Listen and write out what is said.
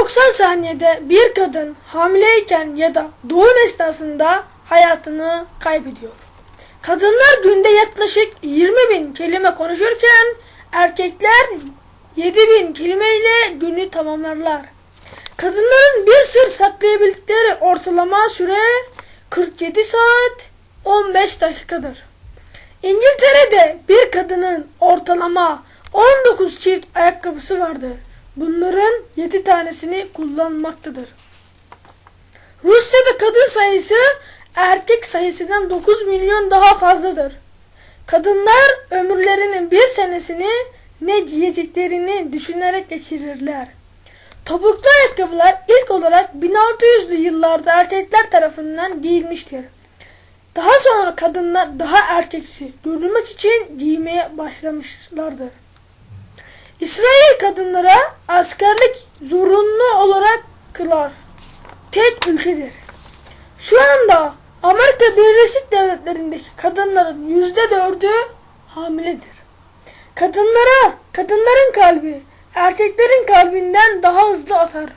90 saniyede bir kadın hamileyken ya da doğum esnasında hayatını kaybediyor. Kadınlar günde yaklaşık 20 bin kelime konuşurken erkekler 7 bin kelimeyle günü tamamlarlar. Kadınların bir sır saklayabildikleri ortalama süre 47 saat 15 dakikadır. İngiltere'de bir kadının ortalama 19 çift ayakkabısı vardır. Bunların 7 tanesini kullanmaktadır. Rusya'da kadın sayısı erkek sayısından 9 milyon daha fazladır. Kadınlar ömürlerinin bir senesini ne giyeceklerini düşünerek geçirirler. Topuklu ayakkabılar ilk olarak 1600'lü yıllarda erkekler tarafından giyilmiştir. Daha sonra kadınlar daha erkeksi görünmek için giymeye başlamışlardır. İsrail kadınlara askerlik zorunlu olarak kılar. Tek ülkedir. Şu anda Amerika Birleşik Devletleri'ndeki kadınların yüzde dördü hamiledir. Kadınlara, kadınların kalbi erkeklerin kalbinden daha hızlı atar.